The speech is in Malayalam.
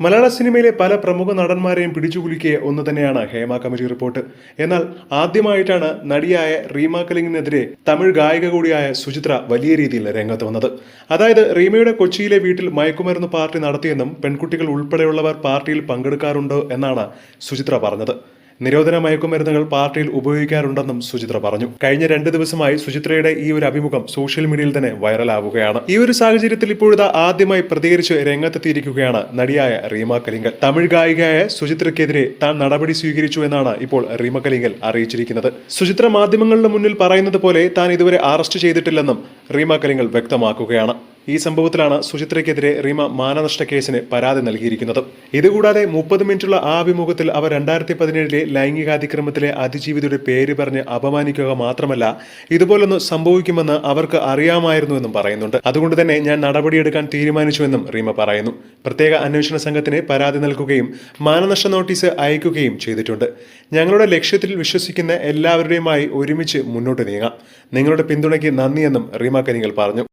മലയാള സിനിമയിലെ പല പ്രമുഖ നടന്മാരെയും പിടിച്ചുകുലുക്കിയ ഒന്ന് തന്നെയാണ് ഹേമ കമ്മിറ്റി റിപ്പോർട്ട്. എന്നാൽ ആദ്യമായിട്ടാണ് നടിയായ റീമ കലിംഗിനെതിരെ തമിഴ് ഗായിക കൂടിയായ സുചിത്ര വലിയ രീതിയിൽ രംഗത്ത് വന്നത്. അതായത് റീമയുടെ കൊച്ചിയിലെ വീട്ടിൽ മയക്കുമരുന്ന് പാർട്ടി നടത്തിയെന്നും പെൺകുട്ടികൾ ഉൾപ്പെടെയുള്ളവർ പാർട്ടിയിൽ പങ്കെടുക്കാറുണ്ട് എന്നാണ് സുചിത്ര പറഞ്ഞത്. നിരോധന മയക്കുമരുന്നുകൾ പാർട്ടിയിൽ ഉപയോഗിക്കാറുണ്ടെന്നും സുചിത്ര പറഞ്ഞു. കഴിഞ്ഞ രണ്ട് ദിവസമായി സുചിത്രയുടെ ഈ ഒരു അഭിമുഖം സോഷ്യൽ മീഡിയയിൽ തന്നെ വൈറലാവുകയാണ്. ഈ ഒരു സാഹചര്യത്തിൽ ഇപ്പോഴത്തെ ആദ്യമായി പ്രതികരിച്ച് രംഗത്തെത്തിയിരിക്കുകയാണ് നടിയായ റീമ കലിംഗൽ തമിഴ് ഗായികയായ സുചിത്രയ്ക്കെതിരെ താൻ നടപടി സ്വീകരിച്ചു എന്നാണ് ഇപ്പോൾ റീമ കലിംഗൽ അറിയിച്ചിരിക്കുന്നത്. സുചിത്ര മാധ്യമങ്ങളുടെ മുന്നിൽ പറയുന്നത് പോലെ താൻ ഇതുവരെ അറസ്റ്റ് ചെയ്തിട്ടില്ലെന്നും റീമ കലിങ്കൽ വ്യക്തമാക്കുകയാണ്. ഈ സംഭവത്തിലാണ് സുചിത്രയ്ക്കെതിരെ റീമ മാനനഷ്ട കേസിന് പരാതി നൽകിയിരിക്കുന്നത്. ഇതുകൂടാതെ മുപ്പത് മിനിറ്റുള്ള ആ അഭിമുഖത്തിൽ അവർ രണ്ടായിരത്തി പതിനേഴിലെ ലൈംഗികാതിക്രമത്തിലെ അതിജീവിതയുടെ പേര് പറഞ്ഞ് അപമാനിക്കുക മാത്രമല്ല ഇതുപോലൊന്ന് സംഭവിക്കുമെന്ന് അവർക്ക് അറിയാമായിരുന്നുവെന്നും പറയുന്നുണ്ട്. അതുകൊണ്ട് തന്നെ ഞാൻ നടപടിയെടുക്കാൻ തീരുമാനിച്ചുവെന്നും റീമ പറയുന്നു. പ്രത്യേക അന്വേഷണ സംഘത്തിന് പരാതി നൽകുകയും മാനനഷ്ട നോട്ടീസ് അയക്കുകയും ചെയ്തിട്ടുണ്ട്. ഞങ്ങളുടെ ലക്ഷ്യത്തിൽ വിശ്വസിക്കുന്ന എല്ലാവരുടെയുമായി ഒരുമിച്ച് മുന്നോട്ട് നീങ്ങാം. നിങ്ങളുടെ പിന്തുണയ്ക്ക് നന്ദിയെന്നും റീമ കരിങ്കൽ പറഞ്ഞു.